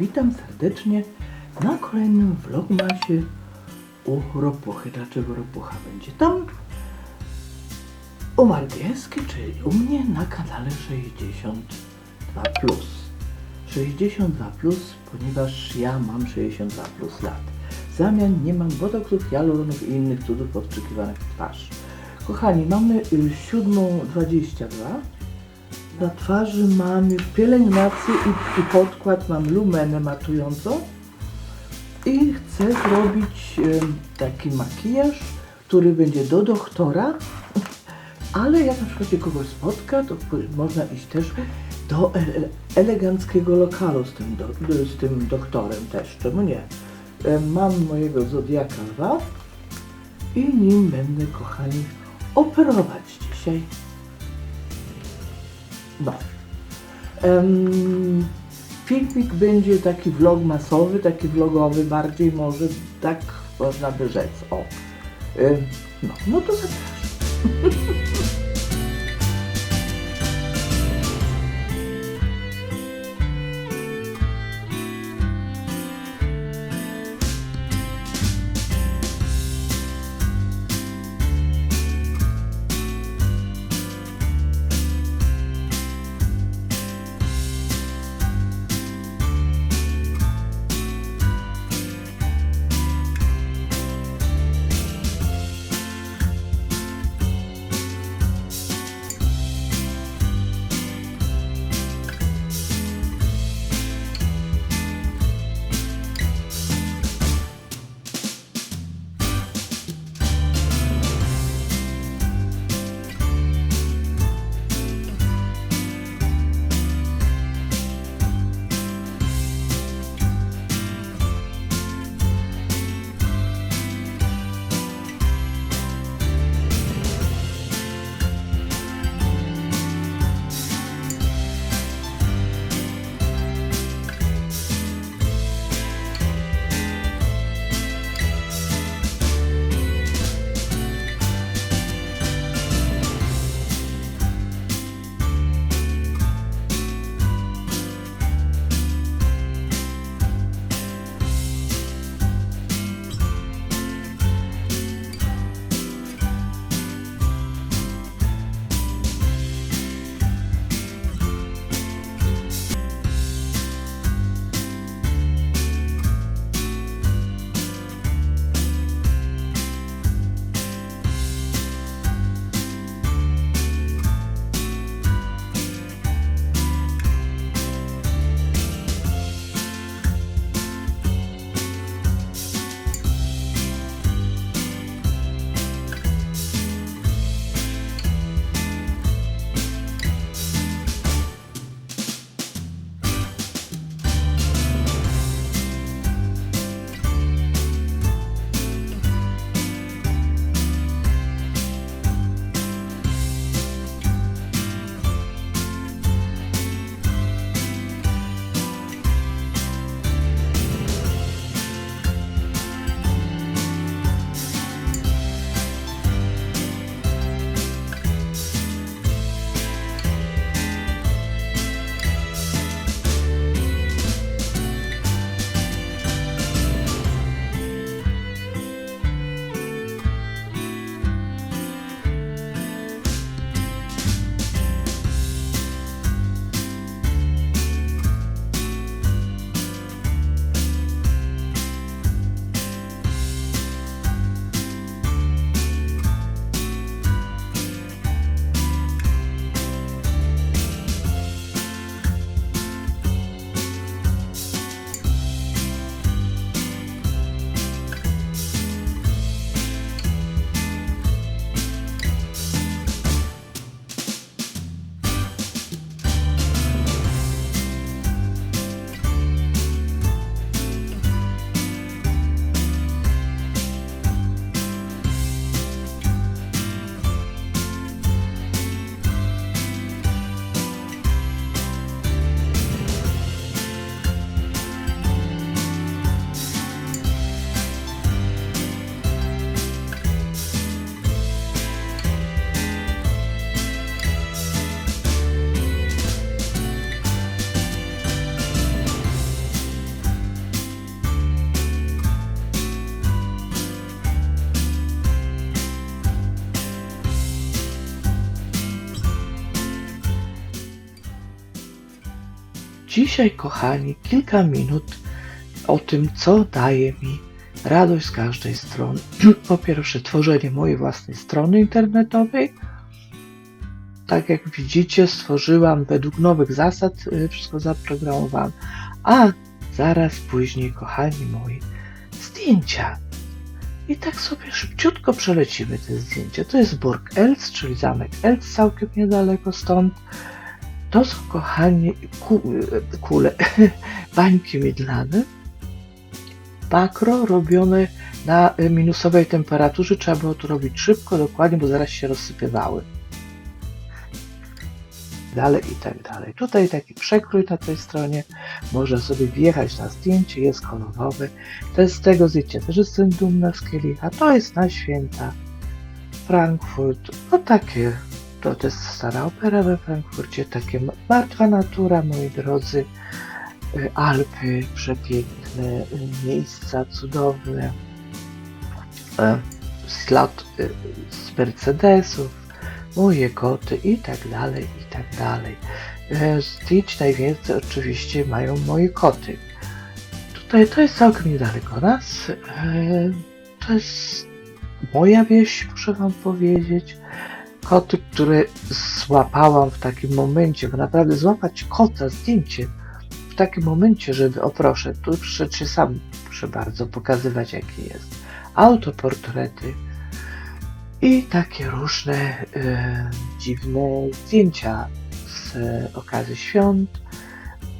Witam serdecznie na kolejnym vlogmasie u Ropuchy. Dlaczego Ropucha będzie tam? U Margieski, czyli u mnie na kanale 62+. 62+, ponieważ ja mam 62 plus lat. W zamian nie mam botoksów, hialuronów i innych cudów podstrzykiwanych w twarz. Kochani, mamy y, 7.22. Na twarzy mam już pielęgnację i, i podkład, mam lumenę matującą i chcę zrobić em, taki makijaż, który będzie do doktora, ale jak na przykład się kogoś spotka, to można iść też do ele- eleganckiego lokalu z tym, do, z tym doktorem też, czemu nie? Mam mojego Zodiaka lwa i nim będę, kochani, operować dzisiaj. No. Em, filmik będzie taki vlog masowy, taki vlogowy bardziej może, tak można by rzec. O. Em, no, no to zapraszam. Dzisiaj, kochani, kilka minut o tym, co daje mi radość z każdej strony. Po pierwsze, tworzenie mojej własnej strony internetowej. Tak jak widzicie, stworzyłam według nowych zasad, y, wszystko zaprogramowałam. A zaraz później, kochani moi, zdjęcia. I tak sobie szybciutko przelecimy te zdjęcia. To jest Burg Elc, czyli zamek Elc, całkiem niedaleko stąd. To są, kochani, ku, kule, bańki mydlane. Bakro robione na minusowej temperaturze. Trzeba było to robić szybko, dokładnie, bo zaraz się rozsypywały. Dalej i tak dalej. Tutaj taki przekrój na tej stronie. Można sobie wjechać na zdjęcie, jest kolorowe. To z tego zdjęcia też jestem dumna z kielicha. To jest na święta. Frankfurt. No takie. To, jest stara opera we Frankfurcie. Takie martwa natura, moi drodzy. Y, Alpy przepiękne, y, miejsca cudowne. Slot y, z Mercedesów, moje koty i tak dalej, i tak dalej. Zdjęć najwięcej oczywiście mają moje koty. Tutaj to jest całkiem niedaleko nas. To jest moja wieś, muszę wam powiedzieć. Koty, które złapałam w takim momencie, bo naprawdę złapać kota, zdjęcie w takim momencie, żeby, o proszę, tu przecież sam muszę bardzo pokazywać jaki jest. Autoportrety i takie różne e, dziwne zdjęcia z e, okazji świąt.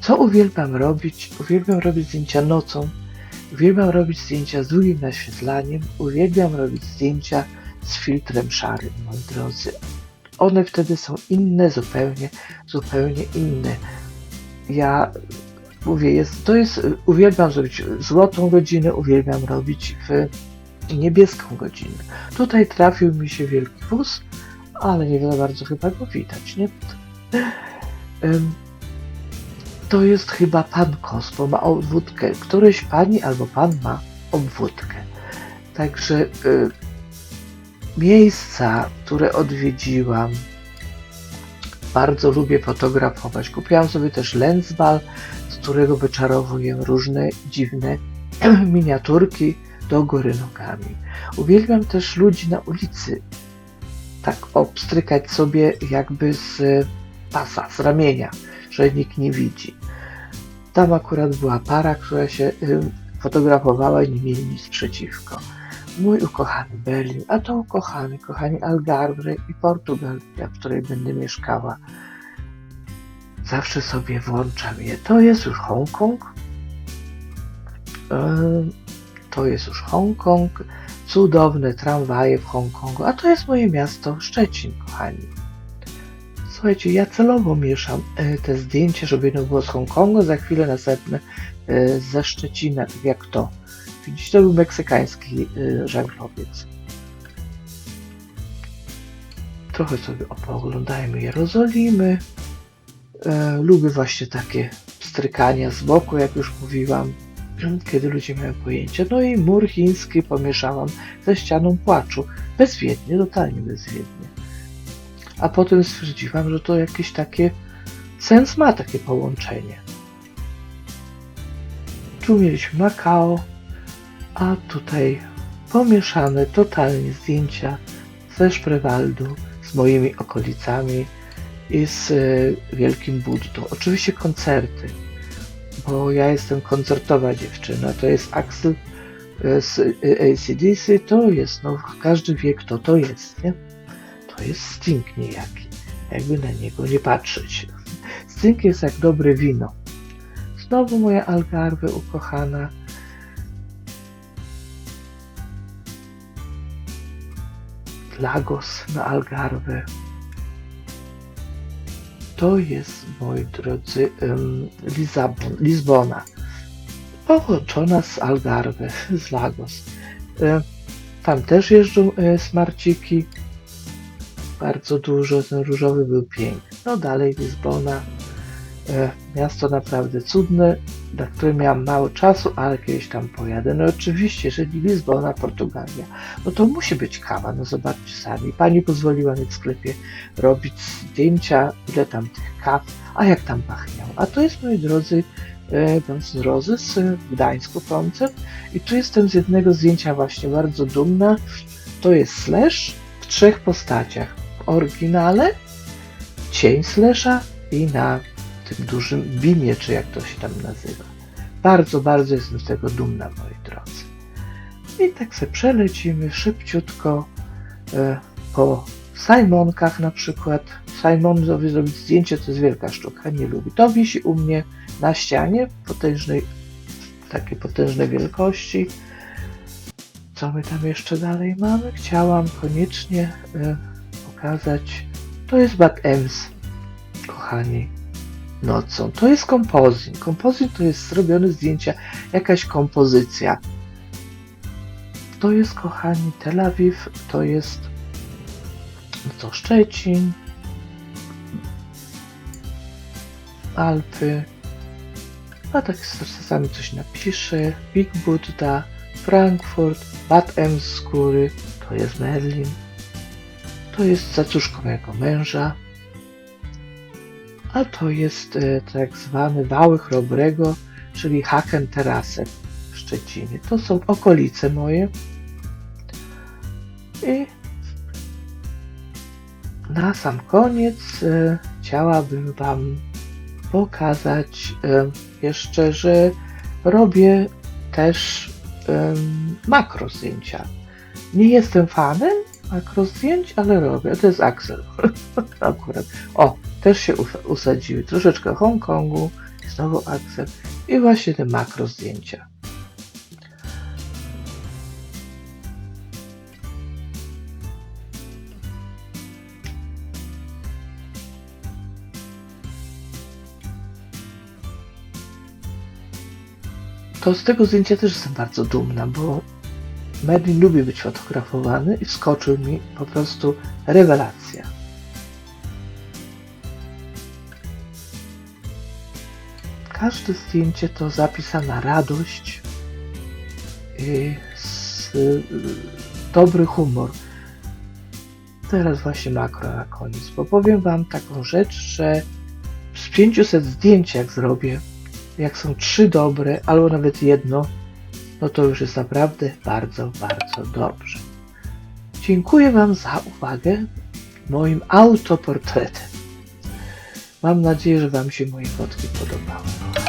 Co uwielbiam robić? Uwielbiam robić zdjęcia nocą. Uwielbiam robić zdjęcia z długim naświetlaniem. Uwielbiam robić zdjęcia z filtrem szarym, moi drodzy. One wtedy są inne, zupełnie, zupełnie inne. Ja mówię, jest, to jest, uwielbiam zrobić złotą godzinę, uwielbiam robić w niebieską godzinę. Tutaj trafił mi się wielki wóz, ale nie za bardzo chyba go widać, nie? To jest chyba pan Kosmo, ma obwódkę. Któryś pani albo pan ma obwódkę. Także y, miejsca, które odwiedziłam, bardzo lubię fotografować. Kupiłam sobie też lensbal, z którego wyczarowuję różne dziwne miniaturki do góry nogami. Uwielbiam też ludzi na ulicy. Tak obstrykać sobie jakby z pasa, z ramienia, że nikt nie widzi. Tam akurat była para, która się fotografowała i nie mieli nic przeciwko. Mój ukochany Berlin, a to ukochany, kochani Algarve i Portugalia, w której będę mieszkała. Zawsze sobie włączam je. To jest już Hongkong. Ym, to jest już Hongkong. Cudowne tramwaje w Hongkongu. A to jest moje miasto Szczecin, kochani. Słuchajcie, ja celowo mieszam e, te zdjęcia, żeby jedno było z Hongkongu, za chwilę następne e, ze Szczecina, tak jak to. Widzicie, to był meksykański e, żaglowiec. Trochę sobie opooglądajmy Jerozolimy. E, lubię właśnie takie strykania z boku, jak już mówiłam, kiedy ludzie mają pojęcie. No i mur chiński pomieszałam ze ścianą płaczu. Bezwiednie, totalnie bezwiednie. A potem stwierdziłam, że to jakieś takie sens ma takie połączenie. Tu mieliśmy Makao, a tutaj pomieszane totalnie zdjęcia ze Szprewaldu, z moimi okolicami i z e, Wielkim Buddą. Oczywiście koncerty, bo ja jestem koncertowa dziewczyna. To jest Axel e, z e, ACDC, to jest, no każdy wie kto to jest, nie? To jest Sting niejaki, jakby na niego nie patrzeć. Sting jest jak dobre wino. Znowu moja Algarve ukochana. Lagos na Algarve. To jest, moi drodzy, Lizabon, Lizbona. Połączona z Algarve, z Lagos. E, Tam też jeżdżą e, smarciki. Bardzo dużo, ten różowy był piękny. No dalej Lizbona. E, Miasto naprawdę cudne, na które miałam mało czasu, ale kiedyś tam pojadę. No oczywiście, jeżeli Lizbona, Portugalia, no to musi być kawa, no zobaczcie sami. Pani pozwoliła mi w sklepie robić zdjęcia, ile tam tych kaw, a jak tam pachniało. A to jest, moi drodzy, Guns Roses w Gdańsku koncert i tu jestem z jednego zdjęcia właśnie bardzo dumna. To jest Slash w trzech postaciach. W oryginale, cień Slasha i na tym dużym bimie, czy jak to się tam nazywa. Bardzo, bardzo jestem z tego dumna, moi drodzy. I tak sobie przelecimy szybciutko e, po Simonkach na przykład. Simonowi zrobić zdjęcie to jest wielka sztuka, nie lubi. To wisi u mnie na ścianie potężnej, takiej potężnej wielkości. Co my tam jeszcze dalej mamy? Chciałam koniecznie e, pokazać. To jest Bad Ems, kochani nocą. To jest kompozit. Kompozit to jest zrobione zdjęcia, jakaś kompozycja. To jest, kochani, Tel Awiw, to jest no co, Szczecin, Alpy, a tak czasami coś napiszę, Big Buddha, Frankfurt, Bad Ems z góry, to jest Merlin, to jest zacuszko mojego męża, a to jest e, tak zwany wały chrobrego, czyli Haken Terase w Szczecinie. To są okolice moje. I na sam koniec e, chciałabym Wam pokazać e, jeszcze, że robię też makro zdjęcia. Nie jestem fanem makro zdjęć, ale robię. To jest Axel. Akurat. O, też się us- usadziły. Troszeczkę Hongkongu, znowu Axel i właśnie te makro zdjęcia. To z tego zdjęcia też jestem bardzo dumna, bo Merlin lubi być fotografowany i wskoczył mi po prostu rewelacja. Każde zdjęcie to zapisana radość i s- y, dobry humor. Teraz właśnie makro na koniec, bo powiem Wam taką rzecz, że z 500 zdjęć jak zrobię, jak są trzy dobre, albo nawet jedno, no to już jest naprawdę bardzo, bardzo dobrze. Dziękuję Wam za uwagę moim autoportretem. Mam nadzieję, że Wam się moje fotki podobały.